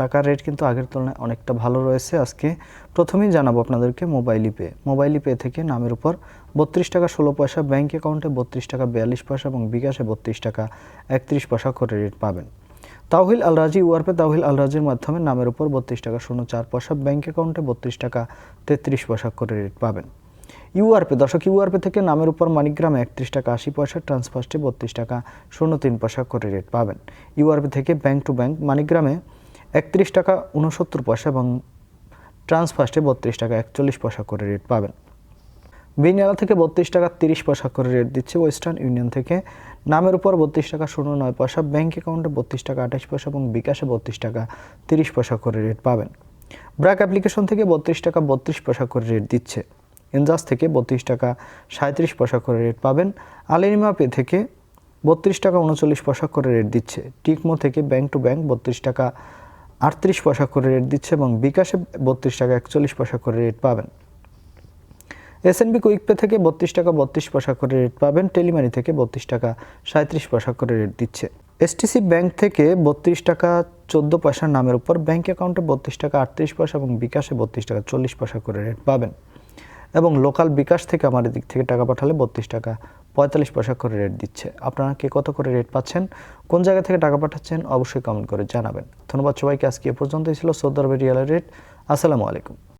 টাকার রেট কিন্তু আগের তুলনায় অনেকটা ভালো রয়েছে আজকে। প্রথমেই জানাব আপনাদেরকে মোবাইল পে মোবাইল পে থেকে নামের উপর বত্রিশ টাকা ষোলো পয়সা ব্যাঙ্ক অ্যাকাউন্টে বত্রিশ টাকা বিয়াল্লিশ পয়সা এবং বিকাশে বত্রিশ টাকা একত্রিশ পয়সা করে রেট পাবেন। তাওহিল আল রাজি ওয়ারপে তাওহিল আল রাজির মাধ্যমে নামের উপর বত্রিশ টাকা শূন্য চার পয়সা ব্যাঙ্ক অ্যাকাউন্টে বত্রিশ টাকা তেত্রিশ পয়সা করে রেট পাবেন। ইউআরপে দর্শক ইউআরপে থেকে নামের উপর মানিগ্রামে একত্রিশ টাকা আশি পয়সা ট্রান্সফার্স্টে বত্রিশ টাকা শূন্য তিন পয়সা করে রেট পাবেন। ইউআরপে থেকে ব্যাংক টু ব্যাংক মানিগ্রামে একত্রিশ টাকা উনসত্তর পয়সা এবং ট্রান্সফার্স্টে বত্রিশ টাকা একচল্লিশ পয়সা করে রেট পাবেন। বিনিয়ালা থেকে বত্রিশ টাকা তিরিশ পয়সা করে রেট দিচ্ছে ওয়েস্টার্ন ইউনিয়ন থেকে। নামের উপর বত্রিশ টাকা শূন্য নয় পয়সা ব্যাঙ্ক অ্যাকাউন্টে বত্রিশ টাকা আঠাশ পয়সা এবং বিকাশে বত্রিশ টাকা তিরিশ পয়সা করে রেট পাবেন। ব্র্যাক অ্যাপ্লিকেশন থেকে বত্রিশ টাকা বত্রিশ পয়সা করে রেট দিচ্ছে। এনজাস থেকে বত্রিশ টাকা সাঁত্রিশ পয়সা করে রেট পাবেন। আলিনিমা পে থেকে বত্রিশ টাকা উনচল্লিশ পয়সা করে রেট দিচ্ছে। টিকমো থেকে ব্যাংক টু ব্যাংক বত্রিশ টাকা আটত্রিশ পয়সা করে রেট দিচ্ছে এবং বিকাশে বত্রিশ টাকা একচল্লিশ পয়সা করে রেট পাবেন। এসএনবি কুইক পে থেকে বত্রিশ টাকা বত্রিশ পয়সা করে রেট পাবেন টেলিমানি থেকে বত্রিশ টাকা সাঁত্রিশ পয়সা করে রেট দিচ্ছে। এসটিসি ব্যাংক থেকে বত্রিশ টাকা চোদ্দ পয়সার নামের উপর ব্যাংক অ্যাকাউন্টে বত্রিশ টাকা আটত্রিশ পয়সা এবং বিকাশে বত্রিশ টাকা চল্লিশ পয়সা করে রেট পাবেন। এবং লোকাল বিকাশ থেকে আমার দিক থেকে টাকা পাঠালে বত্রিশ টাকা পঁয়তাল্লিশ পয়সা করে রেট দিচ্ছে। আপনারা কে কত করে রেট পাচ্ছেন, কোন জায়গা থেকে টাকা পাঠাচ্ছেন অবশ্যই কমেন্ট করে জানাবেন। ধন্যবাদ সবাইকে, আজকে এ পর্যন্তই ছিল সৌদি রিয়ালের রেট আসসালামু আলাইকুম।